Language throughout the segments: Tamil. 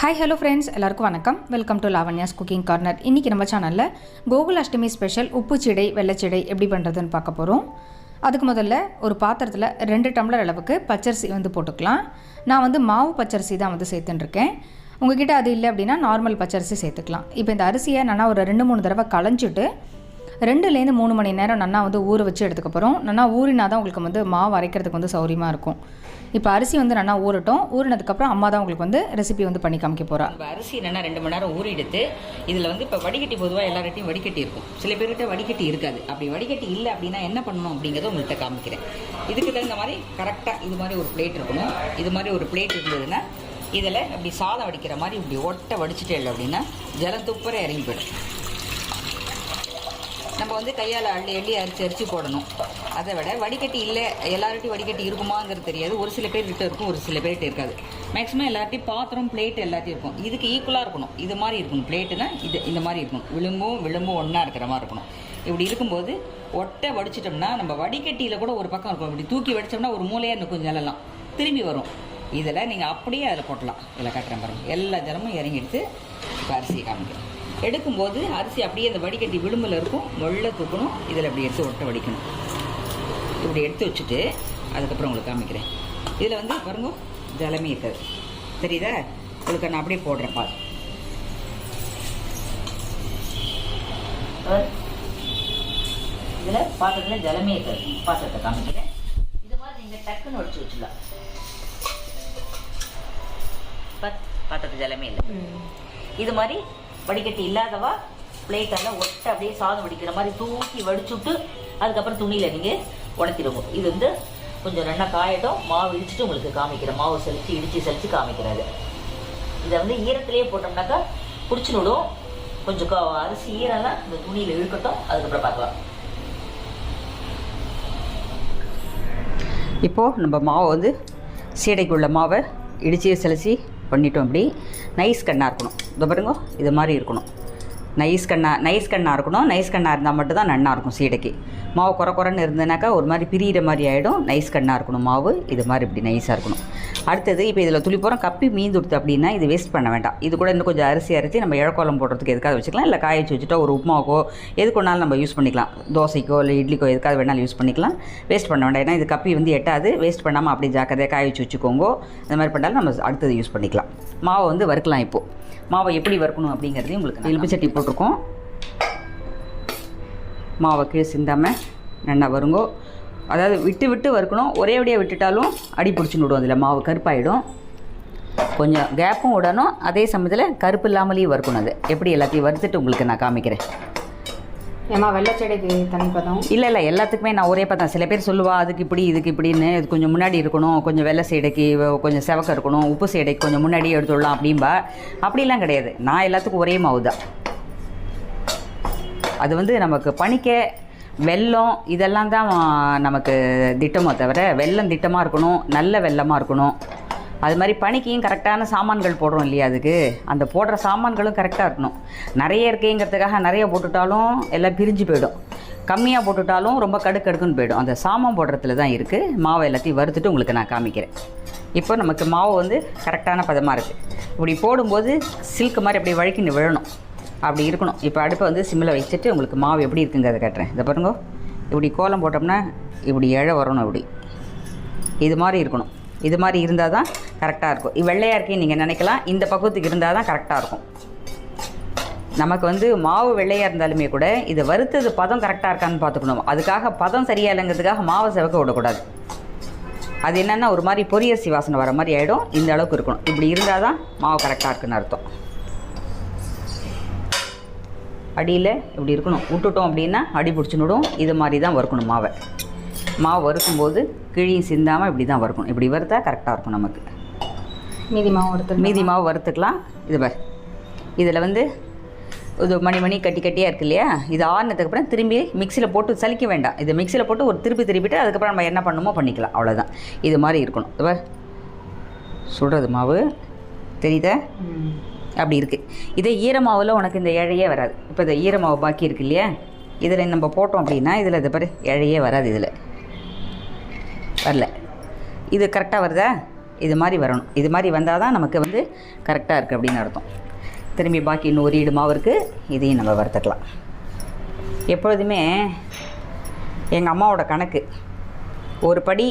ஹாய் ஹலோ ஃப்ரெண்ட்ஸ் எல்லாருக்கும் வணக்கம். Welcome to Lavanya's cooking corner இன்றைக்கி நம்ம சேனலில் கோகுல் அஷ்டமி ஸ்பெஷல் உப்பு சிடை வெள்ளைச்சிடை எப்படி பண்ணுறதுன்னு பார்க்க போகிறோம் அதுக்கு முதல்ல ஒரு பாத்திரத்தில் ரெண்டு டம்ளர் அளவுக்கு பச்சரிசி வந்து போட்டுக்கலாம். நான் வந்து மாவு பச்சரிசி தான் வந்து சேர்த்துட்டுருக்கேன். உங்ககிட்ட அது இல்லை அப்படின்னா நார்மல் பச்சரிசி சேர்த்துக்கலாம். இப்போ இந்த அரிசியை நான் ஒரு ரெண்டு மூணு தடவை களைஞ்சிட்டு ரெண்டுலேருந்து மூணு மணி நேரம் நல்லா வந்து ஊற வச்சு எடுத்துக்க போகிறோம் நல்லா ஊறினா தான் உங்களுக்கு வந்து மாவு அரைக்கிறதுக்கு வந்து சௌரியமாக இருக்கும். இப்போ அரிசி வந்து நல்லா ஊறட்டும். ஊறினதுக்கப்புறம் அம்மா தான் உங்களுக்கு வந்து ரெசிபி வந்து பண்ணி காமிக்க போகிறா இப்போ அரிசி என்னென்னா ரெண்டு மணி நேரம் ஊறிடுத்து இதில் வந்து இப்போ வடிகட்டி பொதுவாக எல்லார்ட்டையும் வடிகட்டி இருக்கும். சில பேர்கிட்ட வடிகட்டி இருக்காது. அப்படி வடிகட்டி இல்லை அப்படின்னா என்ன பண்ணணும் அப்படிங்கிறத உங்கள்கிட்ட காமிக்கிறேன். இதுக்கு தகுந்த மாதிரி கரெக்டாக இது மாதிரி ஒரு பிளேட் இருக்கணும். இது மாதிரி ஒரு பிளேட் இருந்ததுன்னா இதில் இப்படி சாதம் வடிக்கிற மாதிரி இப்படி ஒட்டை வடிச்சிட்டே இல்லை அப்படின்னா ஜலம் துப்புற இறங்கி போயிடும். நம்ம வந்து கையால் அள்ளி அள்ளி அரிச்சு அரிச்சு போடணும். அதை விட வடிகட்டி இல்லை எல்லார்ட்டையும் வடிகட்டி இருக்குமாங்கிறது தெரியாது. ஒரு சில பேர்கிட்ட இருக்கும் ஒரு சில பேர்கிட்ட இருக்காது. மேக்ஸிமம் எல்லார்ட்டையும் பாத்திரம் பிளேட் எல்லாத்தையும் இருக்கும். இதுக்கு ஈக்குவலாக இருக்கணும். இது மாதிரி இருக்கணும். பிளேட்டுனா இது இந்த மாதிரி இருக்கணும். விளிம்பும் விளிம்பும் ஒன்றா இருக்கிற மாதிரி இருக்கணும். இப்படி இருக்கும்போது ஒட்டை வடிச்சிட்டோம்னா நம்ம வடிகட்டியில் கூட ஒரு பக்கம் இருக்கும். இப்படி தூக்கி வடிச்சோம்னா ஒரு மூலையாக இன்னும் கொஞ்சம் நிலலாம் திரும்பி வரும். இதில் நீங்கள் அப்படியே அதில் போட்டலாம். இதில் கட்டுற பாருங்கள் எல்லா ஜலமும் இறங்கி எடுத்து இப்போ அரிசியை காமிக்கிறோம் எடுக்கும்போது அரிசி அப்படியே அந்த வடிகட்டி விளிம்பில் இருக்கும். வெள்ளை தூக்கணும். இதில் அப்படி எடுத்து ஒட்ட வடிக்கணும். இப்படி எடுத்து வச்சுட்டு அதுக்கப்புறம் உங்களுக்கு காமிக்கிறேன். இதில் வந்து பாருங்க ஜலமே இருக்காது. தெரியுதா? உங்களுக்கு நான் அப்படியே போடுறேன் பால். இதில் பாத்திரத்தில் ஜலமே இருக்காது. பாத்திரத்தை காமிக்கிறேன். இது மாதிரி நீங்கள் டக்குன்னு வடிச்சு வச்சிடலாம். பாத்- பாத்திரத்து ஜலமே இல்லை. இது மாதிரி வடிகட்டி இல்லாதவா பிளேட்டால ஒட்ட அப்படியே சாதம் வடிக்கிற மாதிரி தூக்கி வடிச்சுட்டு அதுக்கப்புறம் துணியில் நீங்கள் உணர்த்திடுவோம் இது வந்து கொஞ்சம் நல்லா காயட்டும். மாவு இடிச்சுட்டு உங்களுக்கு காமிக்கிறேன். மாவு செலுத்தி இடித்து செலுத்தி காமிக்கிறாரு. இதை வந்து ஈரத்திலேயே போட்டோம்னாக்கா பிடிச்சி விடும் கொஞ்சம் அரிசி ஈரம்லாம் இந்த துணியில் இழுக்கட்டும். அதுக்கப்புறம் பார்க்கலாம். இப்போது நம்ம மாவை வந்து சீடைக்குள்ள மாவை இடித்து செலசி பண்ணிட்டோம் அப்படி நைஸ் கண்ணாக இருக்கணும். இதை பாருங்க இது மாதிரி இருக்கணும். நைஸ் கண்ணாக நைஸ் கண்ணாக இருக்கணும். நைஸ் கண்ணாக இருந்தால் மட்டும்தான் நன்னாக இருக்கும் சீடைக்கு. மாவு குறை குறைன்னு இருந்ததுனாக்கா ஒரு மாதிரி பிரியிற மாதிரி ஆகிடும் நைஸ் கண்ணாக இருக்கணும் மாவு. இது மாதிரி இப்படி நைஸாக இருக்கணும். அடுத்தது இப்போ இதில் துளி போகிறோம் கப்பி மீந்து கொடுத்து அப்படின்னா இது வேஸ்ட் பண்ண வேண்டாம். இது கூட இன்னும் கொஞ்சம் அரிசி அரைச்சி நம்ம இழக்கோலம் போடுறதுக்கு எதுக்காக வச்சுக்கலாம். இல்லை காய வச்சு வச்சுட்டா ஒரு உப்புமாவுக்கோ எதுக்கு வேணாலும் நம்ம யூஸ் பண்ணிக்கலாம். தோசைக்கோ இல்லை இட்லிக்கோ எதுக்காக வேணாலும் யூஸ் பண்ணிக்கலாம். வேஸ்ட் பண்ண வேண்டாம். ஏன்னா இது கப்பி வந்து எட்டாது. வேஸ்ட் பண்ணாமல் அப்படியே ஜாக்கிரதையாக காய வச்சு வச்சுக்கோங்க. இந்த மாதிரி பண்ணாலும் நம்ம அடுத்தது யூஸ் பண்ணிக்கலாம். மாவை வந்து வறுக்கலாம் இப்போது மாவை எப்படி வறுக்கணும் அப்படிங்கிறதையும் உங்களுக்கு எலும்பு சட்டி போட்டிருக்கோம். மாவை கீழே சிந்தாமல் நல்லா வருங்கோ. அதாவது விட்டு விட்டு வறுக்கணும். ஒரே வழியாக விட்டுட்டாலும் அடி பிடிச்சின்னு விடும் அதில். மாவு கருப்பாயிடும். கொஞ்சம் கேப்பும் விடணும். அதே சமயத்தில் கருப்பு இல்லாமலேயும் வறுக்கணும் அது. எப்படி எல்லாத்தையும் வறுத்துட்டு உங்களுக்கு நான் காமிக்கிறேன். ஏமா வெள்ளச்செடிக்கு தனி பதம் இல்லை இல்லை எல்லாத்துக்குமே நான் ஒரே பதம். சில பேர் சொல்லுவா அதுக்கு இப்படி இதுக்கு இப்படின்னு இது கொஞ்சம் முன்னாடி இருக்கணும் கொஞ்சம் வெள்ளை சைடைக்கு கொஞ்சம் செவக்க இருக்கணும் உப்பு சீடைக்கு கொஞ்சம் முன்னாடியே எடுத்துடலாம் அப்படின்பா அப்படிலாம் கிடையாது. நான் எல்லாத்துக்கும் ஒரே மாவு தான். அது வந்து நமக்கு பனிக்க வெல்லம் இதெல்லாம் தான் நமக்கு திட்டமோ தவிர வெள்ளம் திட்டமாக இருக்கணும் நல்ல வெள்ளமாக இருக்கணும். அது மாதிரி பனிக்கையும் கரெக்டான சாமான்கள் போடுறோம் இல்லையா அதுக்கு? அந்த போடுற சாமான்களும் கரெக்டாக இருக்கணும். நிறைய இருக்கேங்கிறதுக்காக நிறைய போட்டுட்டாலும் எல்லாம் பிரிஞ்சு போயிடும். கம்மியாக போட்டுட்டாலும் ரொம்ப கடுக்கடுக்குன்னு போயிடும். அந்த சாமான் போடுறதுல தான் இருக்குது மாவை எல்லாத்தையும் வறுத்துட்டு உங்களுக்கு நான் காமிக்கிறேன். இப்போ நமக்கு மாவு வந்து கரெக்டான பதமாக இருக்குது இப்படி போடும்போது சில்க் மாதிரி அப்படியே வழுக்கின்னு விழணும். அப்படி இருக்கணும். இப்போ அடுப்பை வந்து சிம்மில் வச்சுட்டு உங்களுக்கு மாவு எப்படி இருக்குங்கிறத காட்டுறேன். இதை பாருங்க. இப்படி கோலம் போட்டோம்னா இப்படி இழை வரணும் இப்படி. இது மாதிரி இருக்கணும். இது மாதிரி இருந்தால் தான் கரெக்டாக இருக்கும். வெள்ளையாக இருக்கேன்னு நீங்கள் நினைக்கலாம். இந்த பக்குவத்துக்கு இருந்தால் தான் கரெக்டாக இருக்கும். நமக்கு வந்து மாவு வெள்ளையாக இருந்தாலுமே கூட இது வறுத்தது பதம் கரெக்டாக இருக்கான்னு பார்த்துக்கணும். அதுக்காக பதம் சரியா இல்லைங்கிறதுக்காக மாவை செவக்க விடக்கூடாது. அது என்னென்னா ஒரு மாதிரி பொரியரிசி வாசனை வர மாதிரி ஆகிடும் இந்த அளவுக்கு இருக்கணும். இப்படி இருந்தால் தான் மாவு கரெக்டாக இருக்குன்னு அர்த்தம். அடியில் இப்படி இருக்கணும். விட்டுட்டோம் அப்படின்னா அடி பிடிச்சினுடும் இது மாதிரி தான் வறுக்கணும் மாவை. மாவு வறுக்கும்போது கிழியும் சிந்தாமல் இப்படி தான் வறுக்கணும். இப்படி வறுத்தா கரெக்டாக இருக்கும் நமக்கு. மீதி மாவு எடுத்து மீதி மாவு வறுத்துக்கலாம். இது பார். இதில் வந்து இது மணி மணி கட்டி கட்டியாக இருக்கு இல்லையா? இது ஆறுனதுக்கு அப்புறம் திரும்பி மிக்சியில் போட்டு சலிக்க வேண்டாம். இதை மிக்சியில் போட்டு ஒரு திருப்பி திருப்பிட்டு அதுக்கப்புறம் நம்ம என்ன பண்ணணுமோ பண்ணிக்கலாம். அவ்வளோதான் இது மாதிரி இருக்கணும். இது பார். சுடுறது மாவு தெரியுதா? அப்படி இருக்குது இதே ஈரமாவில் உனக்கு இந்த இழையே வராது. இப்போ இந்த ஈரமாவு பாக்கி இருக்கு இல்லையா? இதில் நம்ம போட்டோம் அப்படின்னா இதில் இது பாரு இழையே வராது இதில். வரல. இது கரெக்டாக வருதா? இது மாதிரி வரணும். இது மாதிரி வந்தால் தான் நமக்கு வந்து கரெக்டாக இருக்குது அப்படின்னு அர்த்தம். திரும்பி பாக்கி இன்னும் ஒரு ஈடு மாவு இருக்குது இதையும் நம்ம வறுத்துக்கலாம். எப்பொழுதுமே எங்கள் அம்மாவோட கணக்கு ஒரு படி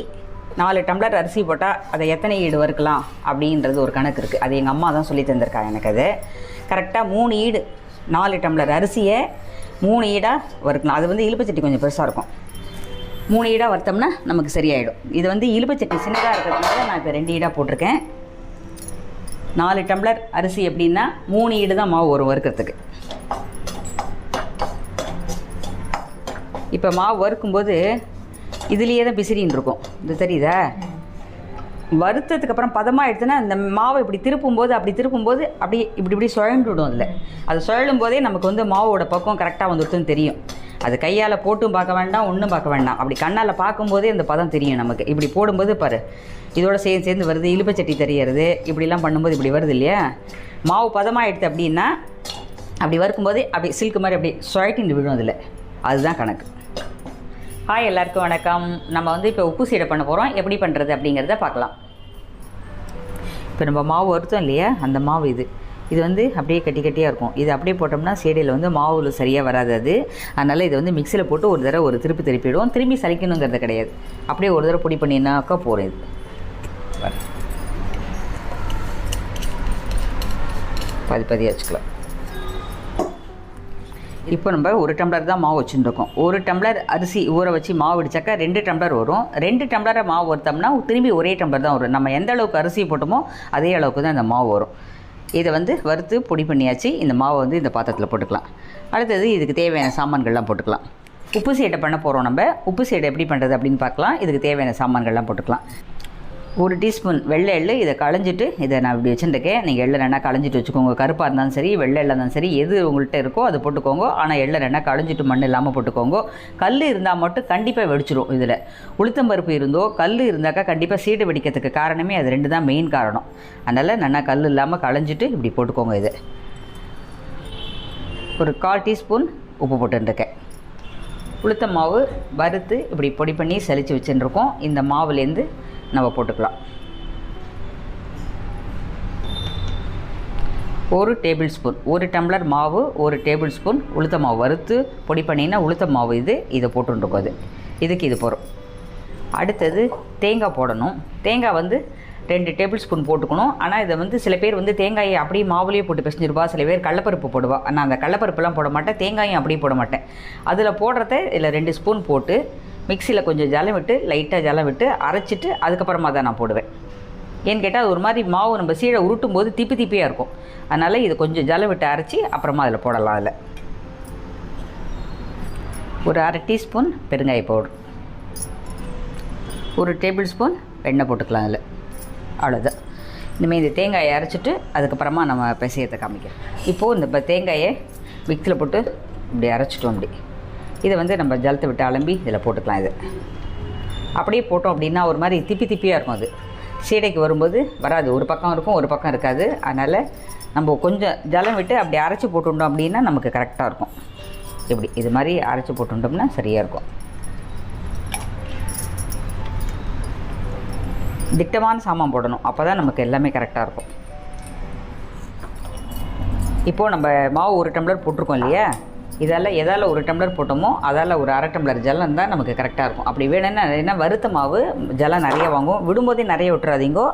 நாலு டம்ளர் அரிசி போட்டால் அதை எத்தனை ஈடு வறுக்கலாம் அப்படின்றது ஒரு கணக்கு இருக்குது அது எங்கள் அம்மா தான் சொல்லி தந்திருக்காங்க எனக்கு அது. கரெக்டாக மூணு ஈடு நாலு டம்ளர் அரிசியை மூணு ஈடாக வறுக்கலாம். அது வந்து இழுப்புச்சட்டி கொஞ்சம் பெருசாக இருக்கும். மூணு ஈடாக வறுத்தோம்னா நமக்கு சரியாயிடும். இது வந்து இழுப்புச்சட்டி சின்னதாக இருக்கிறதுனால நான் இப்போ ரெண்டு ஈடாக போட்டிருக்கேன். நாலு டம்ளர் அரிசி எப்படின்னா மூணு ஈடு தான் மாவு வரும் வறுக்கிறதுக்கு. இப்போ மாவு வறுக்கும்போது இதுலேயே தான் பிசிறின்னு இருக்கும். இது தெரியுதா? வறுத்ததுக்கு அப்புறம் பதமாக எடுத்தோன்னா இந்த மாவை இப்படி திருப்பும்போது அப்படி திருப்பும்போது அப்படி இப்படி இப்படி சுழண்டு விடும் அதில். அது சுழலும் போதே நமக்கு வந்து மாவோட பக்கம் கரெக்டாக வந்துடுதுன்னு தெரியும். அது கையால் போட்டும் பார்க்க வேண்டாம் ஒன்றும் பார்க்க வேண்டாம். அப்படி கண்ணால் பார்க்கும்போதே அந்த பதம் தெரியும் நமக்கு. இப்படி போடும்போது பாரு இதோட சேர்ந்து சேர்ந்து வருது இழுப்பச்சட்டி தெரியறது இப்படிலாம் பண்ணும்போது இப்படி வருது இல்லையா? மாவு பதமாக எடுத்து அப்படின்னா அப்படி வறுக்கும்போது அப்படி சில்க் மாதிரி அப்படி சுழட்டின்னு விழும் அதில். அதுதான் கணக்கு. ஹாய் எல்லாருக்கும் வணக்கம். நம்ம வந்து இப்போ உப்பு சீடை பண்ண போகிறோம் எப்படி பண்ணுறது அப்படிங்கிறத பார்க்கலாம். இப்போ நம்ம மாவு வறுத்தோம் இல்லையா? அந்த மாவு இது. இது வந்து அப்படியே கட்டி கட்டியாக இருக்கும். இது அப்படியே போட்டோம்னா சேடையில் வந்து மாவுல சரியாக வராது அது. அதனால் இதை வந்து மிக்சியில் போட்டு ஒரு தடவை ஒரு திருப்பி திருப்பிடுவோம். திரும்பி சலிக்கணுங்கிறது கிடையாது. அப்படியே ஒரு தடவை பொடி பண்ணினாக்கா போகிறோம் இது. பாரு. பாதி பாதியாக வச்சுக்கலாம். இப்போ நம்ம ஒரு டம்ளர் தான் மாவு வச்சுருக்கோம் ஒரு டம்ளர் அரிசி ஊற வச்சு மாவு இடிச்சாக்கா ரெண்டு டம்ளர் வரும். ரெண்டு டம்ளரை மாவு ஒருத்தோம்னா திரும்பி ஒரே டம்ளர் தான் வரும். நம்ம எந்த அளவுக்கு அரிசி போட்டோமோ அதே அளவுக்கு தான் அந்த மாவு வரும். இதை வந்து வறுத்து பொடி பண்ணியாச்சு. இந்த மாவை வந்து இந்த பாத்திரத்தில் போட்டுக்கலாம். அடுத்தது இதுக்கு தேவையான சாமான்கள்லாம் போட்டுக்கலாம். உப்பு சீடை பண்ண போகிறோம் நம்ம. உப்பு சீடை எப்படி பண்ணுறது அப்படின்னு பார்க்கலாம். இதுக்கு தேவையான சாமான்கள்லாம் போட்டுக்கலாம். ஒரு டீஸ்பூன் வெள்ளை எள்ளு இதை களைஞ்சிட்டு இதை நான் இப்படி வச்சுருக்கேன் நீங்கள் எள்ளை ரெண்டா களைஞ்சிட்டு வச்சுக்கோங்க. கருப்பாக இருந்தாலும் சரி வெள்ளை எள்ளா இருந்தாலும் சரி எது உங்கள்கிட்ட இருக்கோ அதை போட்டுக்கோங்க. ஆனால் எள்ளை ரெண்டா களைஞ்சிட்டு மண் இல்லாமல் போட்டுக்கோங்க. கல் இருந்தால் மட்டும் கண்டிப்பாக வெடிச்சிடும் இதில். உளுத்தம்பருப்பு இருந்தோ கல் இருந்தாக்கா கண்டிப்பாக சீடு வெடிக்கிறதுக்கு காரணமே அது ரெண்டு தான் மெயின் காரணம். அதனால் நல்லா கல் இல்லாமல் களைஞ்சிட்டு இப்படி போட்டுக்கோங்க இது. ஒரு கால் டீஸ்பூன் உப்பு போட்டுருக்கேன் உளுத்த மாவு வறுத்து இப்படி பொடி பண்ணி சலிச்சு வச்சுருக்கோம் இந்த மாவுலேருந்து நம்ம போட்டுக்கலாம். ஒரு டேபிள் ஸ்பூன் ஒரு டம்ளர் மாவு ஒரு டேபிள் ஸ்பூன் உளுத்த மாவு வறுத்து பொடி பண்ணிங்கன்னா உளுத்த மாவு இது இதை போட்டுருக்கோம் அது இதுக்கு இது போகிறோம் அடுத்தது தேங்காய் போடணும். தேங்காய் வந்து ரெண்டு டேபிள் ஸ்பூன் போட்டுக்கணும். ஆனால் இதை வந்து சில பேர் வந்து தேங்காயை அப்படியே மாவுலேயே போட்டு பிசைஞ்சிருவா சில பேர் கடலப்பருப்பு போடுவா. நான் அந்த கடலப்பருப்புலாம் போட மாட்டேன் தேங்காயும் அப்படியே போட மாட்டேன். அதில் போடுறத இதில் ரெண்டு ஸ்பூன் போட்டு மிக்சியில் கொஞ்சம் ஜலம் விட்டு லைட்டாக ஜலம் விட்டு அரைச்சிட்டு அதுக்கப்புறமா தான் நான் போடுவேன். ஏன்னு கேட்டால் அது ஒரு மாதிரி மாவு நம்ம சீடை உருட்டும் போது திப்பி திப்பியாக இருக்கும். அதனால் இது கொஞ்சம் ஜலம் விட்டு அரைச்சி அப்புறமா அதில் போடலாம் அதில். ஒரு அரை டீஸ்பூன் பெருங்காய பவுடர். ஒரு டேபிள் ஸ்பூன் எண்ணெய் போட்டுக்கலாம் அதில். அவ்வளோதான் இனிமேல் இந்த தேங்காயை அரைச்சிட்டு அதுக்கப்புறமா நம்ம பிசையத்தை காமிக்கிறோம் இப்போது இந்த இப்போ தேங்காயை மிக்சியில் போட்டு இப்படி அரைச்சிட்டோம் அப்படி. இதை வந்து நம்ம ஜலத்தை விட்டு அலம்பி இதில் போட்டுக்கலாம் இது. அப்படியே போட்டோம் அப்படின்னா ஒரு மாதிரி திப்பி திப்பியாக இருக்கும் அது. சீடைக்கு வரும்போது வராது. ஒரு பக்கம் இருக்கும் ஒரு பக்கம் இருக்காது. அதனால் நம்ம கொஞ்சம் ஜலம் விட்டு அப்படி அரைச்சி போட்டுட்டோம் அப்படின்னா நமக்கு கரெக்டாக இருக்கும். இப்படி இது மாதிரி அரைச்சி போட்டுட்டோம்னா சரியாக இருக்கும். திட்டமான சாமான் போடணும். அப்போ தான் நமக்கு எல்லாமே கரெக்டாக இருக்கும். இப்போது நம்ம மாவு ஒரு டம்ளர் போட்டிருக்கோம் இல்லையா? இதால் எதால் ஒரு டம்ளர் போட்டோமோ அதால் ஒரு அரை டம்ளர் ஜலம் தான் நமக்கு கரெக்டாக இருக்கும். அப்படி வேணும்னா என்ன வறுத்த மாவு ஜலம் நிறைய வாங்கும் விடும்போதே நிறைய விட்டுறாதீங்கோ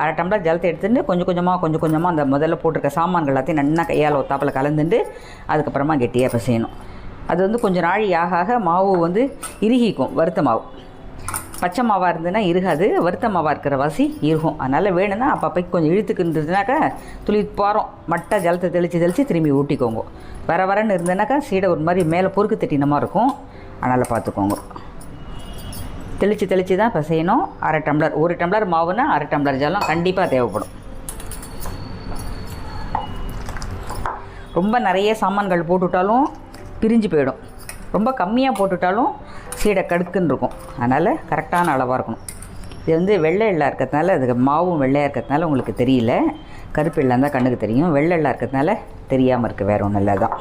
அரை டம்ளர் ஜலத்தை எடுத்துட்டு கொஞ்சம் கொஞ்சமாக கொஞ்சம் கொஞ்சமாக அந்த முதல்ல போட்டிருக்க சாமான்கள் எல்லாத்தையும் நல்லா கையால் ஒத்தாப்பில் கலந்துட்டு அதுக்கப்புறமா கெட்டியாக பிசையணும். அது வந்து கொஞ்சம் நாழி ஆக ஆக மாவு வந்து இறுகிக்கும் வறுத்த மாவு. பச்சை மாவாக இருந்ததுன்னா இருகாது வறுத்த மாவாக இருக்கிற வாசி இருக்கும். அதனால் வேணும்னா அப்பப்போ கொஞ்சம் இழுத்துக்கின்றதுனாக்கா துளி போகிறோம் மட்டை ஜலத்தை தெளித்து தெளித்து திரும்பி ஊட்டிக்கோங்க. வர வரன்னு இருந்ததுனாக்கா சீடை ஒரு மாதிரி மேலே பொறுக்கு தட்டின மாதிரி இருக்கும். அதனால் பார்த்துக்கோங்க. தெளித்து தெளித்து தான் பிசையணும். அரை டம்ளர் ஒரு டம்ளர் மாவுனா அரை டம்ளர் ஜலம் கண்டிப்பாக தேவைப்படும். ரொம்ப நிறைய சாமான்கள் போட்டுவிட்டாலும் பிரிஞ்சு போயிடும். ரொம்ப கம்மியாக போட்டுவிட்டாலும் சீடை கடுக்குன்னு இருக்கும். அதனால் கரெக்டான அளவாக இருக்கணும். இது வந்து வெள்ளை எள்ளா இருக்கிறதுனால அதுக்கு மாவும் வெள்ளையாக இருக்கிறதுனால உங்களுக்கு தெரியல. கருப்பு எல்லாம் இருந்தால் கண்ணுக்கு தெரியும். வெள்ளை எல்லாம் இருக்கிறதுனால தெரியாமல் இருக்குது வேறு ஒன்றும் இல்லை தான்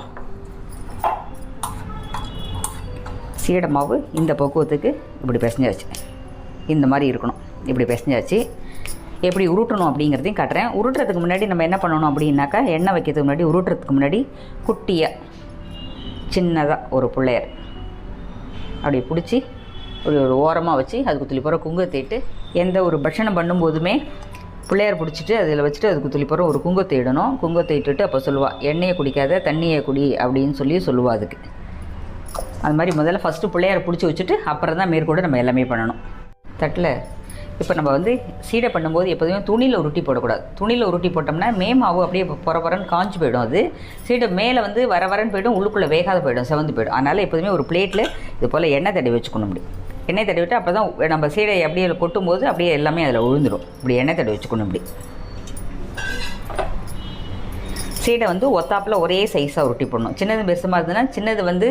சீடை மாவு இந்த பக்குவத்துக்கு இப்படி பிசைஞ்சாச்சு. இந்த மாதிரி இருக்கணும். இப்படி பிசைஞ்சாச்சு. எப்படி உருட்டணும் அப்படிங்கிறதையும் காட்டுறேன். உருட்டுறதுக்கு முன்னாடி நம்ம என்ன பண்ணணும் அப்படின்னாக்கா எண்ணெய் வைக்கிறதுக்கு முன்னாடி உருட்டுறதுக்கு முன்னாடி குட்டியாக சின்னதாக ஒரு பிள்ளையர் அப்படி பிடிச்சி ஒரு ஒரு ஓரமாக வச்சு அதுக்கு துளி போகிற குங்குமத்தை இட்டு எந்த ஒரு பட்சணம் பண்ணும்போதுமே பிள்ளையார் பிடிச்சிட்டு அதில் வச்சுட்டு அதுக்கு துளி போகிற ஒரு குங்குமத்தை இடணும். குங்குமத்தை இட்டுட்டு அப்போ சொல்லுவாள் எண்ணெயை குடிக்காத தண்ணியை குடி அப்படின்னு சொல்லி சொல்லுவா அதுக்கு. அது மாதிரி முதல்ல ஃபஸ்ட்டு பிள்ளையாரை பிடிச்சி வச்சுட்டு அப்புறம் தான் மேற்கொண்டு நம்ம எல்லாமே பண்ணணும். தட்டில் இப்போ நம்ம வந்து சீடை பண்ணும்போது எப்போதுமே துணியில் உருட்டி போடக்கூடாது. துணியில் உருட்டி போட்டோம்னா மே மாவு அப்படியே பொற பொறன்னு காஞ்சு போயிடும் அது. சீடை மேலே வந்து வர வரன்னு போயிடும் உள்ளுக்குள்ளே வேகாத போயிடும் செவந்து போயிடும். அதனால் எப்போதுமே ஒரு பிளேட்டில் இது போல் எண்ணெய் தடவி வச்சுக்கணும் அப்படி எண்ணெய் தடவி விட்டு அப்போ தான் நம்ம சீடை அப்படியே கொட்டும் போது அப்படியே எல்லாமே அதில் விழுந்துடும் இப்படி எண்ணெய் தடவி வச்சுக்கணும் இப்படி. சீடை வந்து ஒத்தாப்பில் ஒரே சைஸாக உருட்டி போடணும். சின்னது பெருசுமாக இருந்ததுன்னா சின்னது வந்து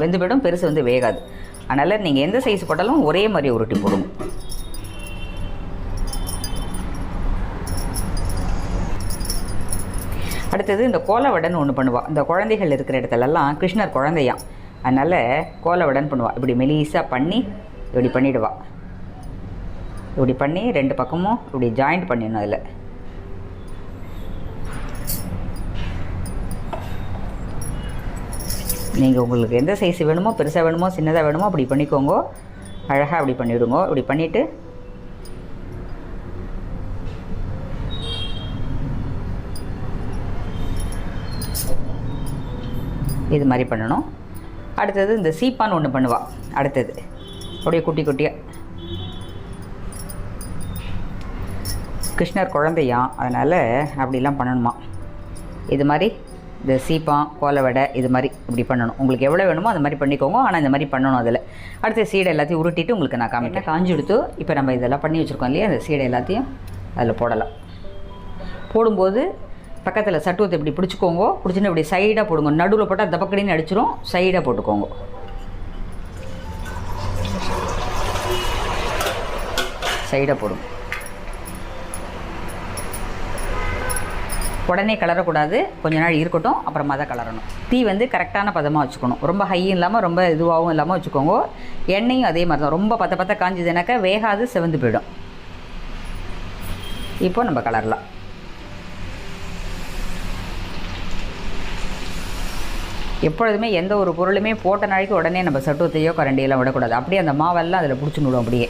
வெந்து போயிடும் பெருசு வந்து வேகாது. அதனால் நீங்கள் எந்த சைஸ் போட்டாலும் ஒரே மாதிரி உருட்டி போடணும். அடுத்தது இந்த கோலவடன் ஒன்று பண்ணுவாள் இந்த குழந்தைகள் இருக்கிற இடத்துலலாம் கிருஷ்ணர் குழந்தையாம் அதனால் கோலவடன் பண்ணுவாள் இப்படி மெலிசாக பண்ணி இப்படி பண்ணிடுவா. இப்படி பண்ணி ரெண்டு பக்கமும் இப்படி ஜாயிண்ட் பண்ணிடணும் அதில். நீங்கள் உங்களுக்கு எந்த சைஸ் வேணுமோ பெருசாக வேணுமோ சின்னதாக வேணுமோ அப்படி பண்ணிக்கோங்க. அழகாக அப்படி பண்ணிவிடுங்க இப்படி பண்ணிவிட்டு இது மாதிரி பண்ணணும். அடுத்தது இந்த சீப்பான் ஒன்று பண்ணுவாள் அடுத்தது. அப்படியே குட்டி குட்டியாக கிருஷ்ணர் குழந்தையாம் அதனால் அப்படிலாம் பண்ணணுமா? இது மாதிரி இந்த சீப்பான் கோலவடை இது மாதிரி இப்படி பண்ணணும். உங்களுக்கு எவ்வளோ வேணுமோ அந்த மாதிரி பண்ணிக்கோங்க. ஆனால் இந்த மாதிரி பண்ணணும் அதில். அடுத்த சீடை எல்லாத்தையும் உருட்டிட்டு உங்களுக்கு நான் காமிக்கிறேன். காஞ்சி எடுத்து இப்போ நம்ம இதெல்லாம் பண்ணி வச்சுருக்கோம் இல்லையா? அந்த சீடை எல்லாத்தையும் அதில் போடலாம். போடும்போது பக்கத்தில் சட்டுவத்தை இப்படி பிடிச்சிக்கோங்க. பிடிச்சின்னு இப்படி சைடாக போடுங்க. நடுவில் போட்டால் தப்பக்கடின்னு அடிச்சிரும். சைடாக போட்டுக்கோங்க. சைடாக போடுங்க. உடனே கலரக்கூடாது. கொஞ்ச நாள் இருக்கட்டும். அப்புறமா தான் கலரணும். தீ வந்து கரெக்டான பதமாக வச்சுக்கணும். ரொம்ப ஹையும் இல்லாமல் ரொம்ப இதுவாகவும் இல்லாமல் வச்சுக்கோங்க. எண்ணெயும் அதே மாதிரி தான் ரொம்ப பத்த பத்த காஞ்சதுனாக்கா வேகாது செவந்து போயிடும். இப்போ நம்ம கலரலாம். எப்பொழுதுமே எந்த ஒரு பொருளுமே போட்ட நாளைக்கு உடனே நம்ம சட்டுவத்தையோ கரண்டியெல்லாம் விடக்கூடாது. அப்படியே அந்த மாவெல்லாம் அதில் பிடிச்சி விடும் அப்படியே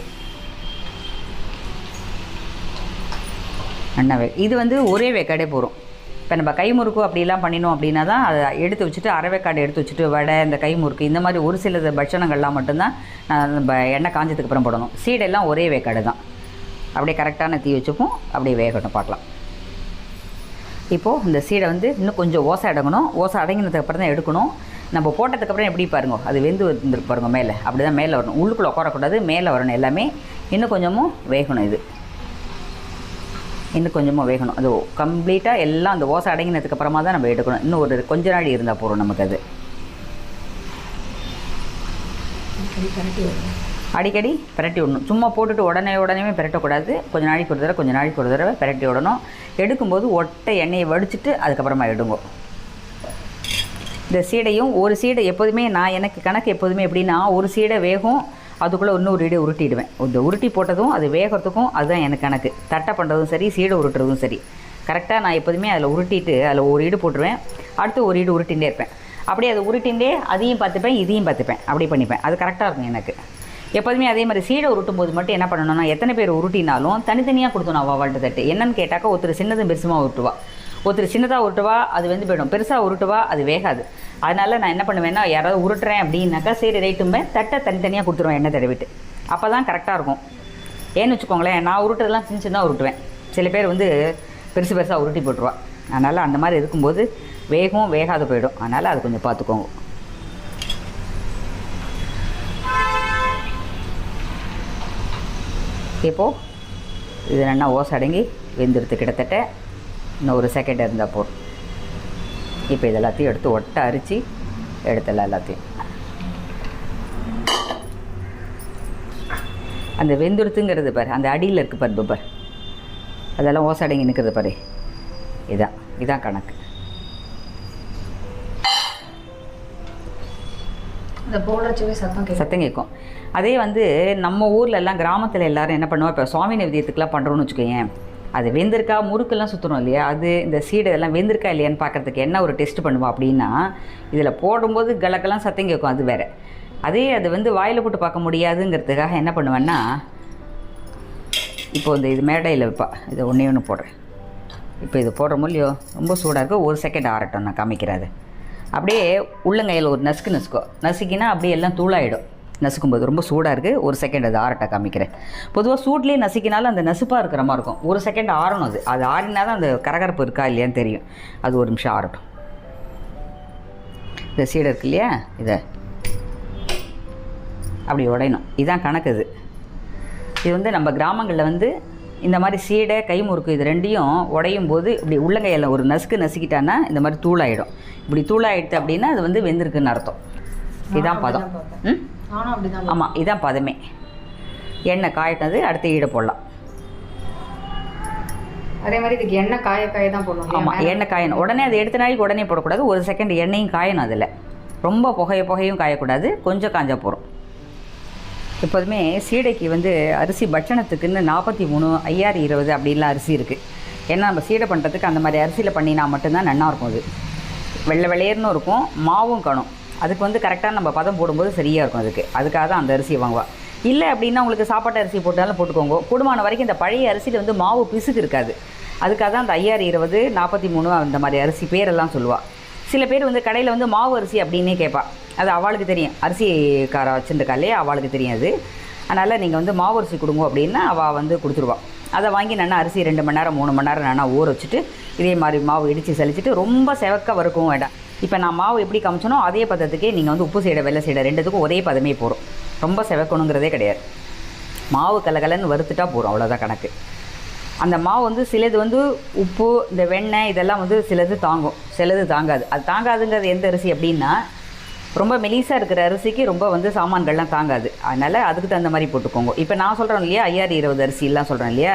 அண்ணாவே இது வந்து ஒரே வேக்காடே போகிறோம் இப்போ நம்ம கை முறுக்கு அப்படிலாம் பண்ணினோம் அப்படின்னா தான் அதை எடுத்து வச்சுட்டு அரைவேக்காடு எடுத்து வச்சுட்டு வடை இந்த கை முறுக்கு இந்த மாதிரி ஒரு சில பட்சணங்கள்லாம் மட்டும்தான் நான் நம்ம எண்ணெய் காஞ்சதுக்கு அப்புறம் போடணும். சீடெல்லாம் ஒரே வேக்காடு தான். அப்படியே கரெக்டான தீ வச்சுப்போம். அப்படியே வேகட்டும். பார்க்கலாம். இப்போது இந்த சீடை வந்து இன்னும் கொஞ்சம் ஓசை அடங்கணும். ஓசை அடங்கினதுக்கப்புறம் தான் எடுக்கணும். நம்ம போட்டதுக்கப்புறம் எப்படி பாருங்க. அது வெந்து வந்துருக்கு பாருங்க மேலே. அப்படி தான் மேலே வரணும். உள்ளுக்குள்ளே உட்காரக்கூடாது. மேலே வரணும் எல்லாமே. இன்னும் கொஞ்சமும் வேகணும் இது. இன்னும் கொஞ்சமாக வேகணும். அது கம்ப்ளீட்டாக எல்லாம் அந்த ஓசை அடங்கினதுக்கப்புறமா தான் நம்ம எடுக்கணும். இன்னும் ஒரு கொஞ்ச நாள் இருந்தால் போகிறோம் நமக்கு அது. அடிக்கடி பிரட்டி விடணும். சும்மா போட்டுட்டு உடனே உடனே பிரட்டக்கூடாது. கொஞ்ச நாளைக்கு ஒரு தடவை கொஞ்சம் நாளைக்கு ஒரு தடவை பிரட்டி விடணும். எடுக்கும்போது ஒட்டை எண்ணெயை வடிச்சிட்டு அதுக்கப்புறமா எடுங்க. இந்த சீடையும் ஒரு சீடை எப்போதுமே நான் எனக்கு கணக்கு எப்போதுமே எப்படின்னா ஒரு சீடை வேகும் அதுக்குள்ளே இன்னொரு இடி உருட்டிடுவேன். இந்த உருட்டி போட்டதும் அது வேகிறதுக்கும் அதுதான் எனக்கு கணக்கு. தட்டை பண்ணுறதும் சரி சீடை உருட்டுறதும் சரி. கரெக்டாக நான் எப்போதுமே அதில் உருட்டிட்டு அதில் ஒரு ஈடு போட்டுருவேன். அடுத்து ஒரு ஈடு உருட்டிகிட்டே இருப்பேன். அப்படியே அதை உருட்டிகிட்டே அதையும் பார்த்துப்பேன் இதையும் பார்த்துப்பேன். அப்படி பண்ணிப்பேன். அது கரெக்டாக இருக்கும் எனக்கு. எப்போதுமே அதே மாதிரி சீடை உருட்டும் போது மட்டும் என்ன பண்ணணும்னா எத்தனை பேர் உருட்டினாலும் தனித்தனியாக கொடுத்தணும் அவள் அவள்கிட்ட தட்டு. என்னன்னு கேட்டாக்கா ஒருத்தர் சின்னதும் பெருசுமாக உருட்டுவா. ஒருத்தர் சின்னதாக உருட்டுவா அது வந்து போயிடும். பெருசாக உருட்டுவா அது வேகாது. அதனால் நான் என்ன பண்ணுவேன்னா யாராவது உருட்டுறேன் அப்படின்னாக்கா சரி ரைட்டுமே தட்டை தனித்தனியாக கொடுத்துருவேன் எண்ணெய் தடவிட்டு. அப்போ தான் கரெக்டாக இருக்கும். ஏன்னு வச்சுக்கோங்களேன் நான் உருட்டுறதெல்லாம் சின்ன சின்னதாக உருட்டுவேன். சில பேர் வந்து பெருசு பெருசாக உருட்டி போட்டுருவா. அதனால் அந்த மாதிரி இருக்கும்போது வேகம் வேகாது போயிடும். அதனால் அது கொஞ்சம் பார்த்துக்கோங்க. இப்போது இது நல்லா ஓசை அடங்கி வெந்துடுத்து கிட்டத்தட்ட இன்னும் ஒரு செகண்ட் இருந்தால் போதும். இப்போ இது எல்லாத்தையும் எடுத்து ஒட்ட அரிச்சு எடுத்துடலாம் எல்லாத்தையும். அந்த வெந்துடுத்துங்கிறது பாரு அந்த அடியில் இருக்குது பாரு பார். அதெல்லாம் ஓசை அடங்கி நிற்கிறது பாரு. இதான் இதான் கணக்கு. சத்தம் கேட்கும். அதே வந்து நம்ம ஊரில் எல்லாம் கிராமத்தில் எல்லாரும் என்ன பண்ணுவோம் இப்போ சுவாமி நிவேதியத்துக்குலாம் பண்ணுறோன்னு வச்சுக்கோயேன். அது வெந்திருக்கா? முறுக்கெல்லாம் சுற்றுறோம் இல்லையா? அது இந்த சீடை இதெல்லாம் வெந்திருக்கா இல்லையான்னு பார்க்கறதுக்கு என்ன ஒரு டெஸ்ட் பண்ணுவோம் அப்படின்னா இதில் போடும்போது கலக்கெல்லாம் சத்தம் கேட்கும் அது வேறு. அதே அது வந்து வாயில் போட்டு பார்க்க முடியாதுங்கிறதுக்காக என்ன பண்ணுவேன்னா இப்போ இந்த இது மேடையில் வைப்பா. இதை ஒன்றே ஒன்று போடுறேன். இப்போ இது போடுற மூலியோ ரொம்ப சூடாக இருக்கும் ஒரு செகண்ட் ஆறட்டும் நான் காமிக்கிறது அப்படியே உள்ளங்கையில் ஒரு நசுக்கு நசுக்கோ. நசுக்கினா அப்படியே எல்லாம் தூளாயிடும். நசுக்கும்போது. ரொம்ப சூடாக இருக்குது ஒரு செகண்ட் அது ஆறட்ட காமிக்கிறேன். பொதுவாக சூட்லேயே நசுக்கினாலும் அந்த நசுப்பாக இருக்கிற மாதிரி இருக்கும். ஒரு செகண்ட் ஆறணும் அது. அது ஆறினா தான் அந்த கரகரப்பு இருக்கா இல்லையான்னு தெரியும். அது ஒரு நிமிஷம் ஆறட்டும். இந்த சீடை இருக்கு இல்லையா? இதை. அப்படி உடையணும். இதுதான் கணக்கு இது. இது வந்து நம்ம கிராமங்களில் வந்து இந்த மாதிரி சீடை கைமுறுக்கு இது ரெண்டையும் உடையும் போது இப்படி உள்ளங்கையில் ஒரு நசுக்கு நசுக்கிட்டான்னா இந்த மாதிரி தூளாயிடும். இப்படி தூளாயிடுது அப்படின்னா அது வந்து வெந்திருக்குன்னு அர்த்தம். இதான் பதம். ம்? ஆமாம் இதான் பதமே. எண்ணெய் காயிட்டது அடுத்து ஈட போடலாம். அதே மாதிரி இதுக்கு எண்ணெய் காய காய தான் போடணும் ஆமாம் எண்ணெய் காயணும். உடனே அதை எடுத்த நாளைக்கு உடனே போடக்கூடாது. ஒரு செகண்ட் எண்ணெயும் காயணும் அதில். ரொம்ப புகைய புகையும் காயக்கூடாது. கொஞ்சம் காஞ்சா போகிறோம் எப்போதுமே சீடைக்கு வந்து அரிசி பட்சணத்துக்குன்னு நாற்பத்தி மூணு ஐயாறு இருபது அப்படின்லாம் அரிசி இருக்குது ஏன்னா நம்ம சீடை பண்ணுறதுக்கு அந்த மாதிரி அரிசியில் பண்ணினா மட்டும்தான் நல்லா இருக்கும் அது. வெள்ளை வெளையர்னு இருக்கும். மாவும் காணும். அதுக்கு வந்து கரெக்டாக நம்ம பதம் போடும்போது சரியாக இருக்கும் அதுக்கு. அதுக்காக தான் அந்த அரிசியை வாங்குவா. இல்லை அப்படின்னா உங்களுக்கு சாப்பாட்டு அரிசி போட்டாலும் போட்டுக்கோங்க. கூடுமான வரைக்கும் இந்த பழைய அரிசியில் வந்து மாவு பிசுக்கு இருக்காது. அதுக்காக தான் அந்த ஐயாறு இருபது நாற்பத்தி மூணு அந்த மாதிரி அரிசி பேரெல்லாம் சொல்லுவாள் சில பேர் வந்து கடையில் வந்து மாவு அரிசி அப்படின்னே கேட்பா. அது அவளுக்கு தெரியும். அரிசிக்கார வச்சுருக்கா இல்லையா? அவளுக்கு தெரியும் அது. அதனால் நீங்கள் வந்து மாவு அரிசி கொடுங்க அப்படின்னா அவள் வந்து கொடுத்துருவாள் அதை வாங்கி நல்லா அரிசி ரெண்டு மணி நேரம் மூணு மணி நேரம் நல்லா ஊற வச்சுட்டு இதே மாதிரி மாவு இடித்து சலிச்சுட்டு ரொம்ப செவக்க வறுக்கவும் வேண்டாம். இப்போ நான் மாவு எப்படி காமிச்சனோ அதே பதத்துக்கே நீங்கள் வந்து உப்பு செய்கிற வெள்ளை சீடை ரெண்டுத்துக்கும் ஒரே பதமே போகிறோம் ரொம்ப செவக்கணுங்கிறதே கிடையாது. மாவு கலகலன்னு வறுத்துட்டா போகிறோம் அவ்வளோதான் கணக்கு. அந்த மாவு வந்து சிலது வந்து உப்பு இந்த வெண்ணெய் இதெல்லாம் வந்து சிலது தாங்கும். சிலது தாங்காது. அது தாங்காதுங்கிறது எந்த அரிசி அப்படின்னா ரொம்ப மெலிசாக இருக்கிற அரிசிக்கு ரொம்ப வந்து சாமான்கள்லாம் தாங்காது. அதனால் அதுக்கு தகுந்த மாதிரி போட்டுக்கோங்க. இப்போ நான் சொல்கிறேன் இல்லையா ஐயாறு இருபது அரிசிலாம் சொல்கிறேன் இல்லையா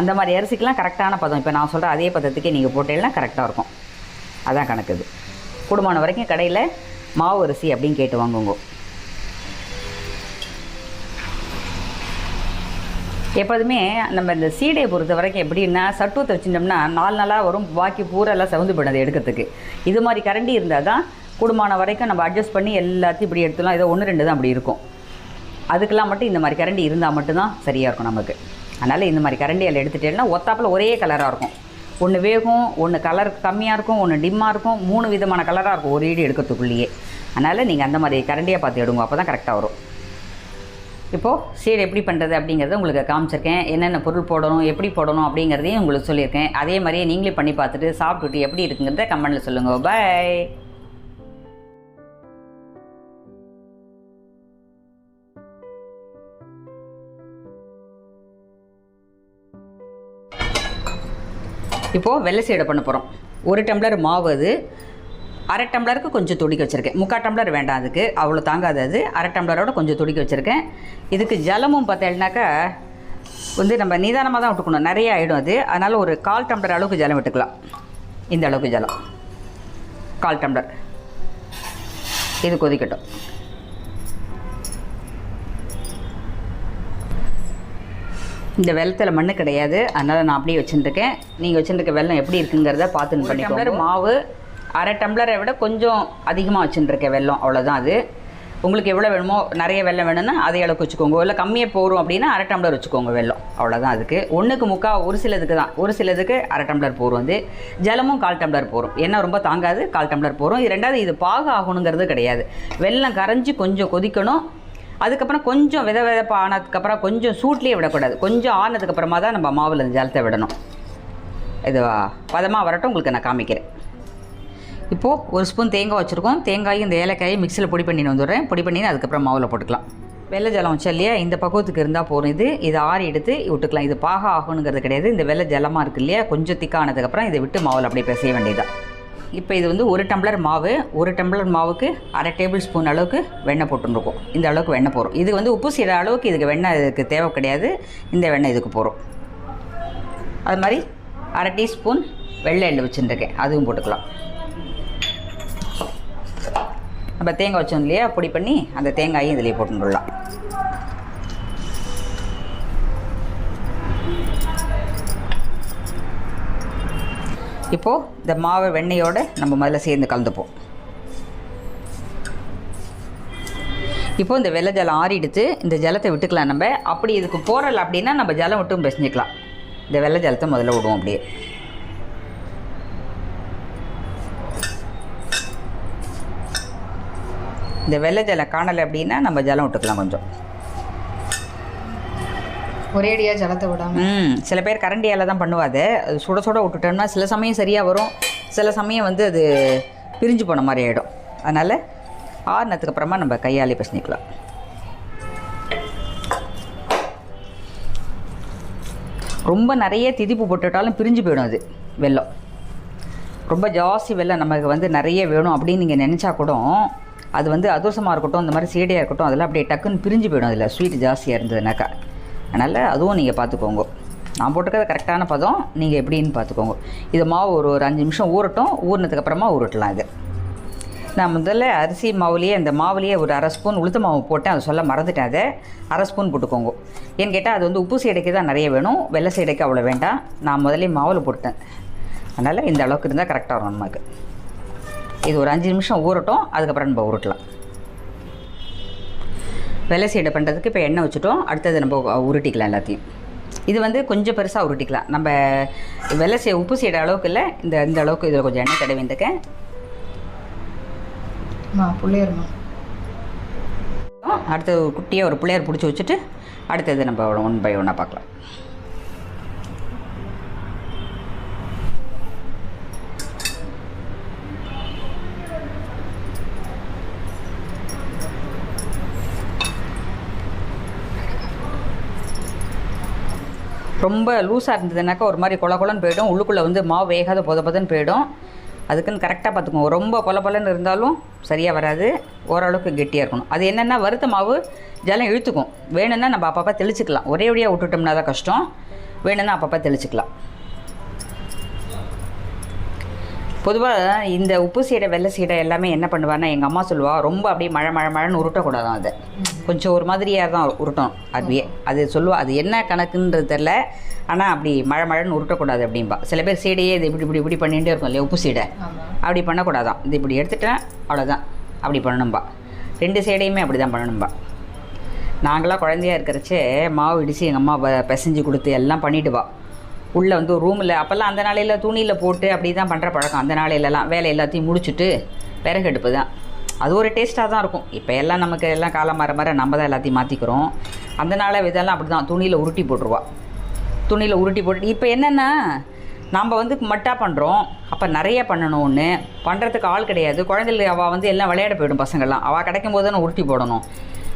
அந்த மாதிரி அரிசிக்கெலாம் கரெக்டான பதம். இப்போ நான் சொல்கிற அதே பதத்துக்கே நீங்கள் போட்டீங்கன்னா கரெக்டாக இருக்கும். அதான் கணக்கு இது. கூடுமான வரைக்கும் கடையில் மாவு அரிசி அப்படின்னு கேட்டு வாங்குங்க எப்போதுமே நம்ம இந்த சீடையை பொறுத்த வரைக்கும் எப்படின்னா சட்டுவத்தை வச்சுட்டோம்னா நாலு நாளாக வரும் பாக்கி பூரெல்லாம் செவந்து போயிடும் அதை எடுக்கிறதுக்கு. இது மாதிரி கரண்டி இருந்தால் தான் கூடுமான வரைக்கும் நம்ம அட்ஜஸ்ட் பண்ணி எல்லாத்தையும் இப்படி எடுத்துலாம் ஏதோ ஒன்று ரெண்டு தான் அப்படி இருக்கும். அதுக்கெல்லாம் மட்டும் இந்த மாதிரி கரண்டி இருந்தால் மட்டும்தான் சரியாக இருக்கும் நமக்கு. அதனால் இந்த மாதிரி கரண்டியில் எடுத்துட்டேன்னா ஒத்தாப்பில் ஒரே கலராக இருக்கும். ஒன்று வேகும் ஒன்று கலர் கம்மியாக இருக்கும் ஒன்று டிம்மாக இருக்கும் மூணு விதமான கலராக இருக்கும். ஒரு ஈடு எடுக்கிறதுக்குள்ளேயே. அதனால் நீங்கள் அந்த மாதிரி கரண்டியாக பார்த்து எடுங்க அப்போ தான் கரெக்டாக வரும். இப்போது சீடை எப்படி பண்ணுறது அப்படிங்கிறத உங்களுக்கு காமிச்சிருக்கேன். என்னென்ன பொருள் போடணும் எப்படி போடணும் அப்படிங்கிறதையும் உங்களுக்கு சொல்லியிருக்கேன். அதே மாதிரியே நீங்களே பண்ணி பார்த்துட்டு சாப்பிட்டுட்டு எப்படி இருக்குங்கிறத கமெண்ட்டில் சொல்லுங்கள் பாய் இப்போது வெள்ளை சீடை பண்ண போகிறோம் ஒரு டம்ளர் மாவு அது. அரை டம்ளருக்கு கொஞ்சம் துடிக்க வச்சுருக்கேன். முக்கால் டம்ளர் வேண்டாம் அதுக்கு. அவ்வளோ தாங்காது அது. அரை டம்ளரோட கொஞ்சம் துடிக்க வச்சுருக்கேன். இதுக்கு ஜலமும் பார்த்தேன்னாக்கா வந்து நம்ம நிதானமாக தான் விட்டுக்கணும். நிறைய ஆகிடும் அது. அதனால் ஒரு கால் டம்ளர் அளவுக்கு ஜலம் விட்டுக்கலாம். இந்த அளவுக்கு ஜலம். கால் டம்ளர். இது கொதிக்கட்டும். இந்த வெள்ளத்தில் மண்ணு கிடையாது. அதனால் நான் அப்படியே வச்சுருக்கேன் நீங்கள் வச்சுருக்க வெள்ளம் எப்படி இருக்குங்கிறத பார்த்துன்னு பண்ணி டம்ளர் மாவு அரை டம்ளரை விட கொஞ்சம் அதிகமாக வச்சுருக்கேன் வெல்லம் அவ்வளோதான் அது. உங்களுக்கு எவ்வளோ வேணுமோ நிறைய வெல்லம் வேணும்னா அதே அளவுக்கு வச்சுக்கோங்க. இல்லை கம்மியாக போகிறோம் அப்படின்னா அரை டம்ளர் வச்சுக்கோங்க வெல்லம் அவ்வளோதான் அதுக்கு. ஒன்றுக்கு முக்கா ஒரு சிலதுக்கு தான். ஒரு சிலதுக்கு அரை டம்ளர் போகும் அது. ஜலமும் கால் டம்ளர் போகும் என்ன ரொம்ப தாங்காது கால் டம்ளர் போகும் இது ரெண்டாவது இது பாக ஆகணுங்கிறது கிடையாது. வெல்லம் கரைஞ்சி கொஞ்சம் கொதிக்கணும். அதுக்கப்புறம் கொஞ்சம் வித விதப்பாக ஆனதுக்கப்புறம் கொஞ்சம் சூட்லேயே விடக்கூடாது. கொஞ்சம் ஆனதுக்கப்புறமா தான் நம்ம மாவில் இந்த ஜலத்தை விடணும். இதுவா? பதமாக வரட்டும் உங்களுக்கு நான் காமிக்கிறேன். இப்போது ஒரு ஸ்பூன் தேங்காய் வச்சுருக்கோம். தேங்காயும் இந்த ஏலக்காயும் மிக்சியில் பொடி பண்ணி வந்துடுறேன். பொடி பண்ணி அதுக்கப்புறம் மாவில் போட்டுக்கலாம். வெள்ளை ஜலம் வச்சா இல்லையா? இந்த பக்குவத்துக்கு இருந்தால் போதும். இது இதை ஆறி எடுத்து விட்டுக்கலாம். இது பாக ஆகணுங்கிறது கிடையாது. இந்த வெள்ளை ஜலமாக இருக்குது இல்லையா? கொஞ்சம் திக்கானதுக்கப்புறம் இதை விட்டு மாவில் அப்படியே பிசைய வேண்டியதான் இப்போ இது வந்து ஒரு டம்ளர் மாவு ஒரு டம்ளர் மாவுக்கு அரை டேபிள் ஸ்பூன் அளவுக்கு வெண்ணெய் போட்டுருக்கோம் இந்த அளவுக்கு வெண்ணெய் போகிறோம் இது வந்து உப்பு செய்கிற அளவுக்கு இதுக்கு வெண்ணெய் இதுக்கு தேவை கிடையாது. இந்த வெண்ணெய் இதுக்கு போகிறோம் அது மாதிரி அரை டீஸ்பூன் வெள்ளை எள்ளு வச்சுருக்கேன் அதுவும் போட்டுக்கலாம். நம்ம தேங்காய் வச்சோம் இல்லையா? பொடி பண்ணி அந்த தேங்காயும் இதிலே போட்டுடலாம். இப்போது இந்த மாவை வெண்ணெயோடு நம்ம முதல்ல சேர்ந்து கலந்துப்போம். இப்போ இந்த வெள்ளை ஜலம் ஆறிடுத்து இந்த ஜலத்தை விட்டுக்கலாம் நம்ம. அப்படி இதுக்கு போகிறல அப்படின்னா நம்ம ஜலம் விட்டும் பிசைஞ்சிக்கலாம். இந்த வெள்ளை ஜலத்தை முதல்ல விடுவோம் அப்படியே. இந்த வெள்ளை ஜலம் காணலை அப்படின்னா நம்ம ஜலம் விட்டுக்கலாம் கொஞ்சம். ஒரேடியாக ஜலத்தை விடாம. ம் சில பேர் கரண்டியால் தான் பண்ணுவாது. அது சுட சுட விட்டுட்டோம்னா சில சமயம் சரியாக வரும். சில சமயம் வந்து அது பிரிஞ்சு போன மாதிரி ஆகிடும் அதனால் ஆறுனதுக்கு அப்புறமா நம்ம கையாலே பசனிக்கலாம் ரொம்ப நிறைய திதிப்பு போட்டுட்டாலும் பிரிஞ்சு போயிடும் அது வெள்ளம். ரொம்ப ஜாஸ்தி வெள்ளம் நமக்கு வந்து நிறைய வேணும் அப்படின்னு நீங்கள் நினச்சா கூட அது வந்து அதிரசமாக இருக்கட்டும் இந்த மாதிரி சீடையாக இருக்கட்டும் அதெல்லாம் அப்படியே டக்குன்னு பிரிஞ்சு போயிடும் அதில். ஸ்வீட் ஜாஸ்தியாக இருந்ததுனாக்கா. அதனால் அதுவும் நீங்கள் பார்த்துக்கோங்க நான் போட்டுக்கிறது கரெக்டான பதம் நீங்கள் எப்படின்னு பார்த்துக்கோங்க இது மாவு ஒரு ஒரு அஞ்சு நிமிஷம் ஊறட்டும். ஊறினதுக்கப்புறமா ஊறட்டலாம் இது. நான் முதல்ல அரிசி மாவுலேயே அந்த மாவுலேயே ஒரு அரை ஸ்பூன் உளுத்த மாவு போட்டேன். அதை சொல்ல மறந்துட்டேன் அதை. அரை ஸ்பூன் போட்டுக்கோங்க. ஏன்னு கேட்டால் அது வந்து உப்பு சீடைக்கு தான் நிறைய வேணும். வெள்ளை சீடைக்கு அவ்வளோ வேண்டாம். நான் முதல்ல மாவில் போட்டேன். அதனால் இந்த அளவுக்கு இருந்தால் கரெக்டாக வரும் நமக்கு. இது ஒரு அஞ்சு நிமிஷம் ஊறட்டும். அதுக்கப்புறம் நம்ம உருட்டலாம் வெள்ளை சீடை பண்ணுறதுக்கு இப்போ எண்ணெய் வச்சுட்டோம். அடுத்தது நம்ம உருட்டிக்கலாம் எல்லாத்தையும். இது வந்து கொஞ்சம் பெருசாக உருட்டிக்கலாம். நம்ம வெள்ளை சீ உப்பு சீடை அளவுக்கு இல்லை. இந்த இந்த அளவுக்கு இதில் கொஞ்சம் எண்ணெய் தடவி புள்ளையர்மா அடுத்தது ஒரு குட்டியாக ஒரு பிள்ளையார் பிடிச்சி வச்சுட்டு அடுத்தது நம்ம ஒன் பை ஒன்னாக பார்க்கலாம். ரொம்ப லூஸாக இருந்ததுனாக்கா ஒரு மாதிரி கொல கொலன்னு போயிடும். உள்ளுக்குள்ளே வந்து மாவு வேகாத பொத பொதன்னு போயிடும். அதுக்குன்னு கரெக்டாக பார்த்துக்குவோம் ரொம்ப பொல பொலன்னு இருந்தாலும் சரியாக வராது. ஓரளவுக்கு கெட்டியாக இருக்கணும். அது என்னென்னா வறுத்த மாவு ஜலம் இழுத்துக்கும். வேணும்னா நம்ம அப்பப்போ தெளிச்சுக்கலாம். ஒரே வழியாக விட்டுட்டோம்னா தான் கஷ்டம். வேணும்னா அப்பப்போ தெளிச்சுக்கலாம். பொதுவாக இந்த உப்பு சீடை வெள்ளை சீடை எல்லாமே என்ன பண்ணுவான்னா எங்கள் அம்மா சொல்லுவா ரொம்ப அப்படியே மழை மழை மழைன்னு உருட்டக்கூடாதான் அதை. கொஞ்சம் ஒரு மாதிரியாக தான் உருட்டும் அதுவே. அது சொல்லுவா அது என்ன கணக்குன்றது தெரில ஆனால் அப்படி மழை மழைன்னு உருட்டக்கூடாது அப்படின்பா சில பேர் சீடையே இது இப்படி இப்படி இப்படி பண்ணிகிட்டே இருக்கும் இல்லையா உப்பு சீடை. அப்படி பண்ணக்கூடாதான். இது இப்படி எடுத்துட்டேன் அவ்வளோதான் அப்படி பண்ணணும்பா. ரெண்டு சைடையுமே அப்படி தான் பண்ணணும்பா. நாங்களாம் குழந்தையா இருக்கிறச்சே மாவு இடித்து எங்கள் அம்மா பிசைஞ்சு கொடுத்து எல்லாம் பண்ணிட்டு வா. உள்ளே வந்து ரூமில் அப்போல்லாம் அந்த நாளையில் துணியில் போட்டு அப்படி தான் பண்ணுற பழக்கம். அந்த நாளையிலலாம் வேலை எல்லாத்தையும் முடிச்சுட்டு விறகு அடுப்பு தான் அது ஒரு டேஸ்ட்டாக தான் இருக்கும். இப்போ எல்லாம் நமக்கு எல்லாம் காலம் மாற மாற நம்ம தான் எல்லாத்தையும் மாற்றிக்கிறோம் அந்த நாளை இதெல்லாம் அப்படி தான் துணியில் உருட்டி போட்டுருவா. துணியில் உருட்டி போட்டு இப்போ என்னென்னா நம்ம வந்து மட்டாக பண்ணுறோம் அப்போ நிறைய பண்ணணும் ஒன்று பண்ணுறதுக்கு ஆள் கிடையாது. குழந்தைகள் அவள் வந்து எல்லாம் விளையாட போயிடும் பசங்கள்லாம். அவள் கிடைக்கும் போது தானே உருட்டி போடணும்.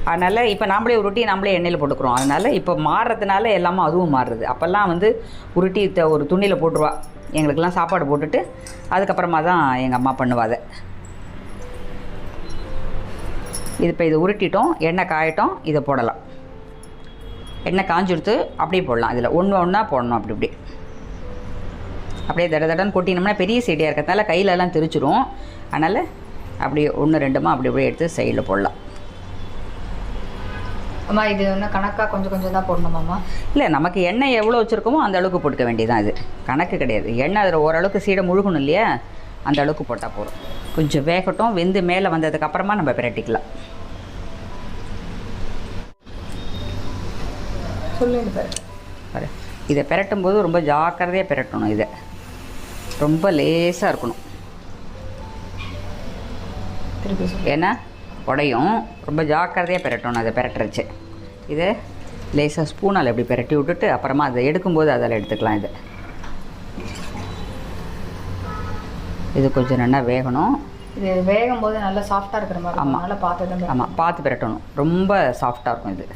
அதனால் இப்போ நம்மளே உருட்டி நம்மளே எண்ணெயில் போட்டுக்கிறோம். அதனால் இப்போ மாறுறதுனால எல்லாமே அதுவும் மாறுறது அப்போல்லாம் வந்து உருட்டி த- ஒரு துணியில் போட்டுருவா. எங்களுக்கெல்லாம் சாப்பாடு போட்டுட்டு அதுக்கப்புறமா தான் எங்கள் அம்மா பண்ணுவா அதை. இது இப்போ இதை உருட்டிட்டோம். எண்ணெய் காயட்டும். இதை போடலாம். எண்ணெய் காஞ்சுடுத்து அப்படியே போடலாம். இதில் ஒன்று ஒன்றா போடணும் அப்படி இப்படி. அப்படியே தட தடன்னு கொட்டினோம்னா பெரிய சீடியாக இருக்கிறதுனால கையிலலாம் தெரிச்சிரும் அதனால் அப்படியே ஒன்று ரெண்டுமா அப்படி அப்படியே எடுத்து சைடில் போடலாம். அம்மா இது வந்து கணக்காக கொஞ்சம் கொஞ்சம் தான் போடணுமாம்மா இல்லை நமக்கு எண்ணெய் எவ்வளோ வச்சுருக்கோமோ அந்த அளவுக்கு போட்டுக்க வேண்டியதான் இது கணக்கு கிடையாது. எண்ணெய் அதில் ஓரளவுக்கு சீடை முழுகணும் இல்லையா? அந்த அளவுக்கு போட்டால் போதும். கொஞ்சம் வேகட்டும். வெந்து மேலே வந்ததுக்கு அப்புறமா நம்ம பிரட்டிக்கலாம். சொல்லுங்க பாரு. இதை பிரட்டும் போது ரொம்ப ஜாக்கிரதையாக பிரட்டணும் இதை. ரொம்ப லேசாக இருக்கணும். ஏன்னா உடையும். ரொம்ப ஜாக்கிரதையாக பிரட்டணும் அதை பிரட்டுறச்சு. இதை லேசாக ஸ்பூனால் இப்படி பிரட்டி விட்டுட்டு அப்புறமா அதை எடுக்கும்போது அதில் எடுத்துக்கலாம் இதை. இது கொஞ்சம் நல்லா வேகணும். இது வேகும் போது நல்லா சாஃப்டாக இருக்கிற மாதிரி இருக்கும். ஆமா. அதனால பார்த்து ஆமாம் பார்த்து பிரட்டணும். ரொம்ப சாஃப்டாக இருக்கும் இது.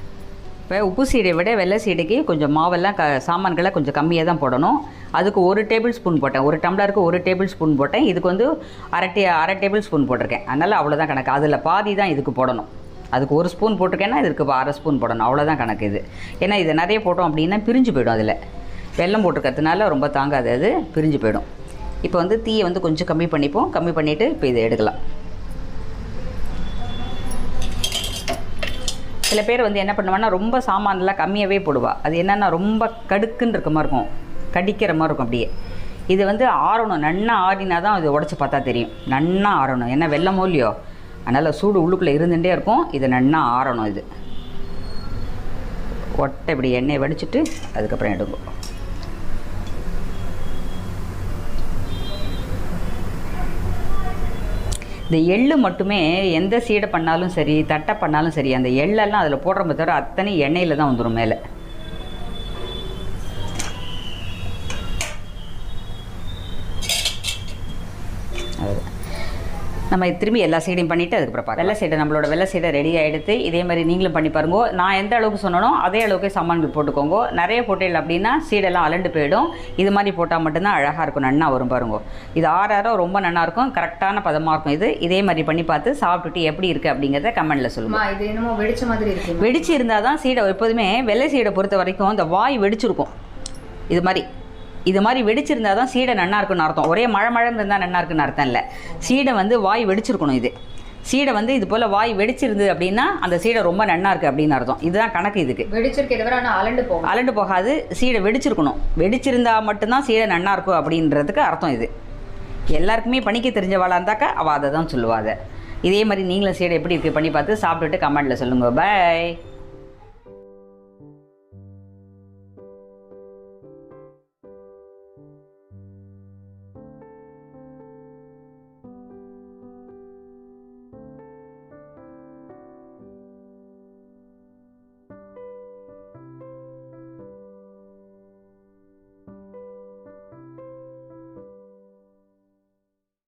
இப்போ உப்பு சீடை விட வெள்ளை சீடைக்கு கொஞ்சம் மாவெல்லாம் க சாமான்களை கொஞ்சம் கம்மியாக தான் போடணும். அதுக்கு ஒரு டேபிள் ஸ்பூன் போட்டேன். ஒரு டம்ளருக்கு ஒரு டேபிள் ஸ்பூன் போட்டேன். இதுக்கு வந்து அரை டே அரை டேபிள் ஸ்பூன் போட்டிருக்கேன். அதனால் அவ்வளோதான் கணக்கு. அதில் பாதி தான் இதுக்கு போடணும். அதுக்கு ஒரு ஸ்பூன் போட்டிருக்கேன்னா இதுக்கு அரை ஸ்பூன் போடணும். அவ்வளோதான் கணக்கு இது. ஏன்னா இதை நிறைய போட்டோம் அப்படின்னா பிரிஞ்சு போயிடும் அதில். வெல்லம் போட்டிருக்கிறதுனால ரொம்ப தாங்காது அது. பிரிஞ்சு போயிடும். இப்போ வந்து தீயை வந்து கொஞ்சம் கம்மி பண்ணிப்போம். கம்மி பண்ணிவிட்டு இப்போ இதை எடுக்கலாம். சில பேர் வந்து என்ன பண்ணுவான்னா ரொம்ப சாமான்லாம் கம்மியாகவே போடுவா. அது என்னென்னா ரொம்ப கடுக்குன்னு இருக்க மாதிரி இருக்கும். கடிக்கிற மாதிரி இருக்கும் அப்படியே. இது வந்து ஆறணும். நன்னா ஆறினா தான் இது உடச்சி பார்த்தா தெரியும். நன்னா ஆறணும். ஏன்னா வெள்ளமோ இல்லையோ? அதனால் சூடு உள்ளுக்குள்ளே இருந்துகிட்டே இருக்கும். இது நன்னா ஆறணும் இது. ஒட்டை இப்படி எண்ணெயை வடிச்சிட்டு அதுக்கப்புறம் எடுக்கும். இந்த எள்ளு மட்டுமே எந்த சீடை பண்ணாலும் சரி தட்டை பண்ணாலும் சரி அந்த எள்ளெல்லாம் அதில் போடுற தவிர அத்தனை எண்ணெயில் தான் வந்துடும் மேலே. நம்ம திரும்பி எல்லா சைடையும் பண்ணிவிட்டு அதுக்கப்புறம் பார்க்கலாம். வெள்ளை சைடை நம்மளோட வெள்ளை சைடை ரெடி ஆகிடுத்து இதே மாதிரி நீங்களும் பண்ணி பாருங்க. நான் எந்த அளவுக்கு சொன்னனோ அதே அளவுக்கு சாமான்கள் போட்டுக்கோங்க. நிறைய போட்டில் அப்படின்னா சீடெல்லாம் அலண்டு போயிடும். இது மாதிரி போட்டால் மட்டும்தான் அழகாக இருக்கும் நன்னா வரும் பாருங்க. இது ஆற ஆற ரொம்ப நன்னா இருக்கும் கரெக்டான பதமாக இருக்கும் இது. இதே மாதிரி பண்ணி பார்த்து சாப்பிட்டுட்டு எப்படி இருக்குது அப்படிங்கிறத கமெண்ட்டில் சொல்லுங்கள் அம்மா இது என்னமோ வெடிச்ச மாதிரி இருக்கு. வெடிச்சு இருந்தால் தான் சீடை எப்போதுமே வெள்ளை சீடை பொறுத்த வரைக்கும் இந்த வாய் வெடிச்சிருக்கும். இது மாதிரி. இது மாதிரி வெடிச்சிருந்தா தான் சீடை நன்னா இருக்குன்னு அர்த்தம். ஒரே மழை மழைன்னு இருந்தால் நன்னா இருக்குன்னு அர்த்தம் இல்லை. சீடை வந்து வாய் வெடிச்சிருக்கணும் இது. சீடை வந்து இது போல் வாய் வெடிச்சிருந்தது அப்படின்னா அந்த சீடை ரொம்ப நன்னா இருக்குது அப்படின்னு அர்த்தம். இதுதான் கணக்கு இதுக்கு. வெடிச்சிருக்க தவிர ஆனால் அலண்டு போகும் அலண்டு போகாது சீடை வெடிச்சிருக்கணும். வெடிச்சிருந்தா மட்டும்தான் சீடை நன்னா இருக்கும் அப்படின்றதுக்கு அர்த்தம் இது. எல்லாருக்குமே பணிக்க தெரிஞ்சவாளாக இருந்தாக்கா அவள் அதை தான் சொல்லுவாள் அதை. இதே மாதிரி நீங்களும் சீடை எப்படி இருக்குது பண்ணி பார்த்து சாப்பிட்டுட்டு கமெண்ட்டில் சொல்லுங்கள் பை